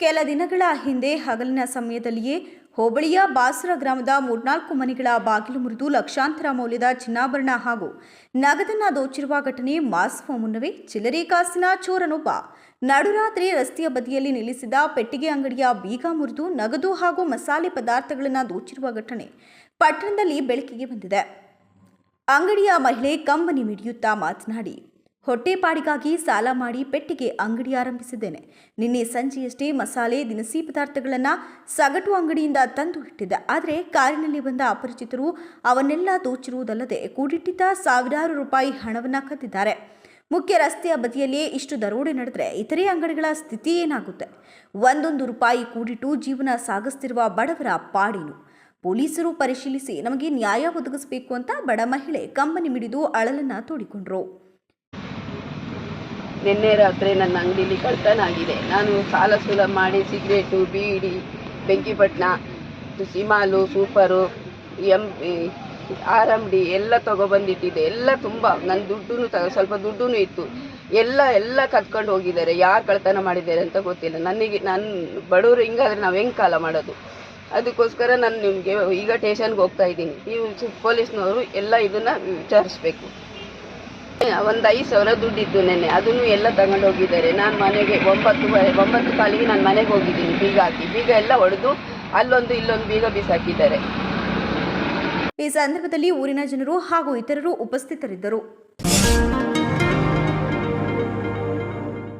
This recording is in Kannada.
ಕೆಲ ದಿನಗಳ ಹಿಂದೆ ಹಗಲಿನ ಸಮಯದಲ್ಲಿಯೇ ಹೋಬಳಿಯ ಬಾಸರ ಗ್ರಾಮದ ಮೂರ್ನಾಲ್ಕು ಮನೆಗಳ ಬಾಗಿಲು ಮುರಿದು ಲಕ್ಷಾಂತರ ಮೌಲ್ಯದ ಚಿನ್ನಾಭರಣ ಹಾಗೂ ನಗದನ್ನ ದೋಚಿರುವ ಘಟನೆ ಮಾಸುವ ಮುನ್ನವೇ ಚಿಲ್ಲರೆ ಕಾಸಿನ ಚೋರನೊಬ್ಬ ನಡುರಾತ್ರಿ ರಸ್ತೆಯ ಬದಿಯಲ್ಲಿ ನಿಲ್ಲಿಸಿದ ಪೆಟ್ಟಿಗೆ ಅಂಗಡಿಯ ಬೀಗ ಮುರಿದು ನಗದು ಹಾಗೂ ಮಸಾಲೆ ಪದಾರ್ಥಗಳನ್ನು ದೋಚಿರುವ ಘಟನೆ ಪಟ್ಟಣದಲ್ಲಿ ಬೆಳಕಿಗೆ ಬಂದಿದೆ. ಅಂಗಡಿಯ ಮಹಿಳೆ ಕಂಬನಿ ಮಿಡಿಯುತ್ತಾ ಮಾತನಾಡಿ ಹೊಟ್ಟೆಪಾಡಿಗಾಗಿ ಸಾಲ ಮಾಡಿ ಪೆಟ್ಟಿಗೆ ಅಂಗಡಿ ಆರಂಭಿಸಿದ್ದೇನೆ. ನಿನ್ನೆ ಸಂಜೆಯಷ್ಟೇ ಮಸಾಲೆ, ದಿನಸಿ ಪದಾರ್ಥಗಳನ್ನು ಸಗಟು ಅಂಗಡಿಯಿಂದ ತಂದು ಇಟ್ಟಿದ್ದೆ. ಆದರೆ ಕಾರಿನಲ್ಲಿ ಬಂದ ಅಪರಿಚಿತರು ಅವನ್ನೆಲ್ಲ ದೋಚಿರುವುದಲ್ಲದೆ ಕೂಡಿಟ್ಟಿದ್ದ ಸಾವಿರಾರು ರೂಪಾಯಿ ಹಣವನ್ನು ಕದ್ದಿದ್ದಾರೆ. ಮುಖ್ಯ ರಸ್ತೆಯ ಬದಿಯಲ್ಲಿಯೇ ಇಷ್ಟು ದರೋಡೆ ನಡೆದರೆ ಇತರೆ ಅಂಗಡಿಗಳ ಸ್ಥಿತಿ ಏನಾಗುತ್ತೆ? ಒಂದೊಂದು ರೂಪಾಯಿ ಕೂಡಿಟ್ಟು ಜೀವನ ಸಾಗಿಸ್ತಿರುವ ಬಡವರ ಪಾಡಿನು? ಪೊಲೀಸರು ಪರಿಶೀಲಿಸಿ ನಮಗೆ ನ್ಯಾಯ ಒದಗಿಸಬೇಕು ಅಂತ ಬಡ ಮಹಿಳೆ ಕಂಬನಿ ಮಿಡಿದು ಅಳಲನ್ನ ತೋಡಿಕೊಂಡ್ರು. ನಿನ್ನೆ ರಾತ್ರಿ ನನ್ನ ಅಂಗಡಿಲಿ ಕಳ್ತನ ಆಗಿದೆ ನಾನು ಸಾಲ ಸೂಲ ಮಾಡಿ ಸಿಗರೇಟು, ಬೀಡಿ ಬೆಂಕಿಪಟ್ಟಣ ಸಿಮಾಲು, super, M R M D ಎಲ್ಲ ತೊಗೊಬಂದಿಟ್ಟಿದ್ದೆ. ಎಲ್ಲ ತುಂಬ ನನ್ನ ದುಡ್ಡು ಸ್ವಲ್ಪ ದುಡ್ಡು ಇತ್ತು. ಎಲ್ಲ ಎಲ್ಲ ಕದ್ಕೊಂಡು ಹೋಗಿದ್ದಾರೆ. ಯಾರು ಕಳ್ತನ ಮಾಡಿದ್ದಾರೆ ಅಂತ ಗೊತ್ತಿಲ್ಲ. ನನಗೆ ನನ್ನ ಬಡವರು ಹಿಂಗಾದ್ರೆ ನಾವು ಹೆಂಗೆ ಕಾಲ ಮಾಡೋದು? ಅದಕ್ಕೋಸ್ಕರ ನಾನು ನಿಮಗೆ ಈಗ ಟೇಷನ್ಗೆ ಹೋಗ್ತಾ ಇದ್ದೀನಿ. ನೀವು ಪೊಲೀಸ್ನವರು ಎಲ್ಲ ಇದನ್ನು ವಿಚಾರಿಸ್ಬೇಕು. ಒಂದು ಐದು ಸಾವಿರ ದುಡ್ಡಿತ್ತು ನೆನ್ನೆ. ಅದನ್ನು ಎಲ್ಲ ತಗೊಂಡು ಹೋಗಿದ್ದಾರೆ. ನಾನು ಮನೆಗೆ ಒಂಬತ್ತು ಒಂಬತ್ತು ಕಾಲಿಗೆ ನಾನು ಮನೆಗೆ ಹೋಗಿದ್ದೀನಿ, ಬೀಗ ಹಾಕಿ. ಬೀಗ ಎಲ್ಲ ಹೊಡೆದು ಅಲ್ಲೊಂದು ಇಲ್ಲೊಂದು ಬೀಗ ಬೀಸಾಕಿದ್ದಾರೆ. ಈ ಸಂದರ್ಭದಲ್ಲಿ ಊರಿನ ಜನರು ಹಾಗೂ ಇತರರು ಉಪಸ್ಥಿತರಿದ್ದರು.